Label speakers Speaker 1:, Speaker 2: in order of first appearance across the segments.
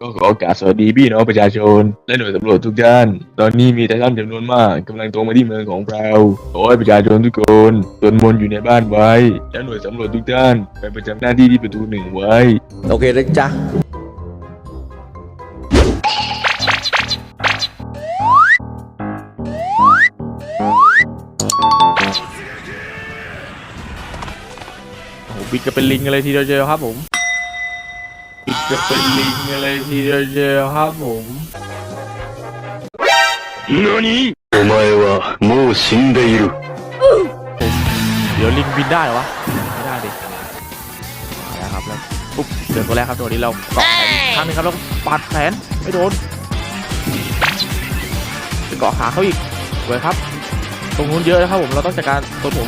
Speaker 1: ก็ขอโอกาสสวัสดีพี่น้องประชาชน และหน่วยสำรวจทุกท่าน ตอนนี้มีไททันจำนวนมากกำลังตรงมาที่เมืองของเราขอให้ประชาชนทุกคนสวดมนต์อยู่ในบ้านไว้ และหน่วยสำรวจทุกท่านไปประจำหน้าที่ที่ประตูหนึ่งไว้
Speaker 2: โอเคนะจ๊ะ
Speaker 3: โอ้โหบิดจะเป็นลิงกันเลยทีเดียวเจอครับผมบิด จะเป็นลิงกันเลยทีเดียวเจอครับผม
Speaker 4: お前はもう死んでいる。
Speaker 3: เดี๋ยวลิงบินได้เหรอวะไม่ได้ดิมาแล้วครับแล้วปุ๊บเจอตัวแรกครับตัวนี้เราเกาะแขนอีกข้างหนึงครับแล้วปาดแขนไม่โดนไปเกาะขาเขาอีกสวยครับ ตรงนู้นเยอะนะครับผมเราต้องจัดการตัวผม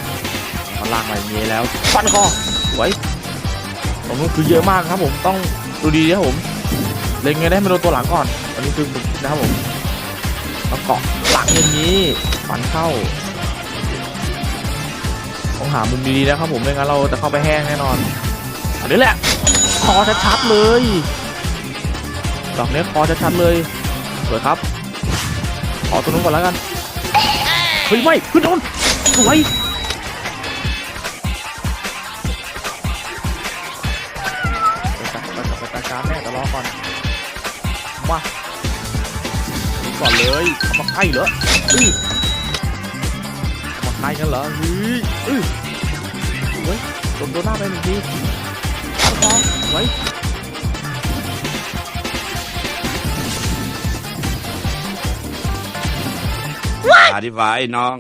Speaker 3: มาล่างมาอย่างนี้แล้วฟันคอสวยตรงนู้นคือเยอะมากครับผมต้อง ดูดีนะครับผมเล็งไงได้มันโดนตัวหลังก่อน อันนี้คือนะครับผมมาเกาะหลังอย่างนี้ฟันเข้าต้องหามุมดีๆนะครับผมไม่งั้นเราจะเข้าไปแห้งแน่นอนอันนี้แหละคอชัดๆเลยดอกนี้คอชัดๆเลยสวยครับขอตัวนู้นก่อนแล้วกันเฮ้ยไม่ขึ้นโดนสวย มาดูก่อนเลยเอามาใกล้เหรออื้อเอามาใกล้กันเหรอเฮ้ยอื้อสวยโดนตัวหน้าไปหนึ่งทีตั้งท้องไว้
Speaker 5: อธิบายน้อง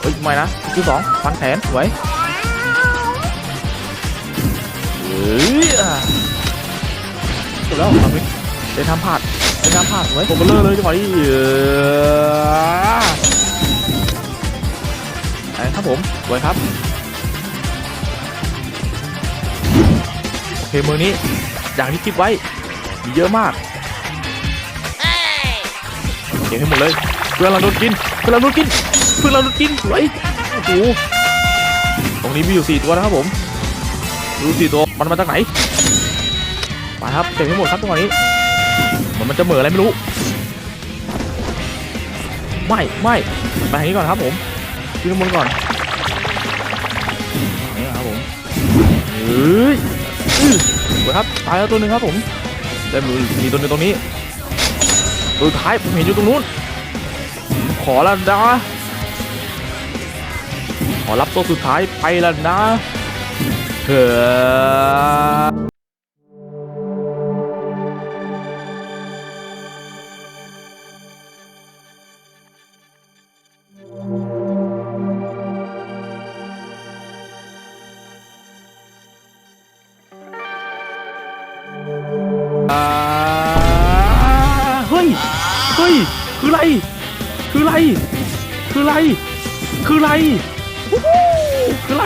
Speaker 3: เฮ้ยไม่นะที่สองฟันแขนสวยเฮ้ยอะจบแล้วทำมิเดินทำพลาด เดินทำพลาดสวยผมเบลเลอร์เลยจังหวะนี้เออไปครับผมสวยครับโอเคมือนี้อย่างที่คิดไว้มีเยอะมากเก็บให้หมดเลยเพื่อนเราโดนกินเพื่อนเราโดนกินเพื่อนเรากินสวยโอ้โหตรงนี้มีอยู่สี่ตัวนะครับผมดูสี่ตัวมันมาจากไหนไปครับเก็บให้หมดครับตรงนี้ เหมือนมันจะเหม่ออะไรไม่รู้ ไม่ไม่ไปทางนี้ก่อนครับผมขึ้นข้างบนก่อนนี่ครับผมเฮ้ยสวยครับตายแล้วตัวหนึ่งครับผมได้มีมีตัวหนึงตรงนี้ตัวท้ายผมเห็นอยู่ตรงนู้น ขอแล้วนะ ขอรับตัวสุดท้ายไปแล้วนะเฮ้อ เฮ้ย เฮ้ย คืออะไร คืออะไร คืออะไร คืออะไร คืออะไร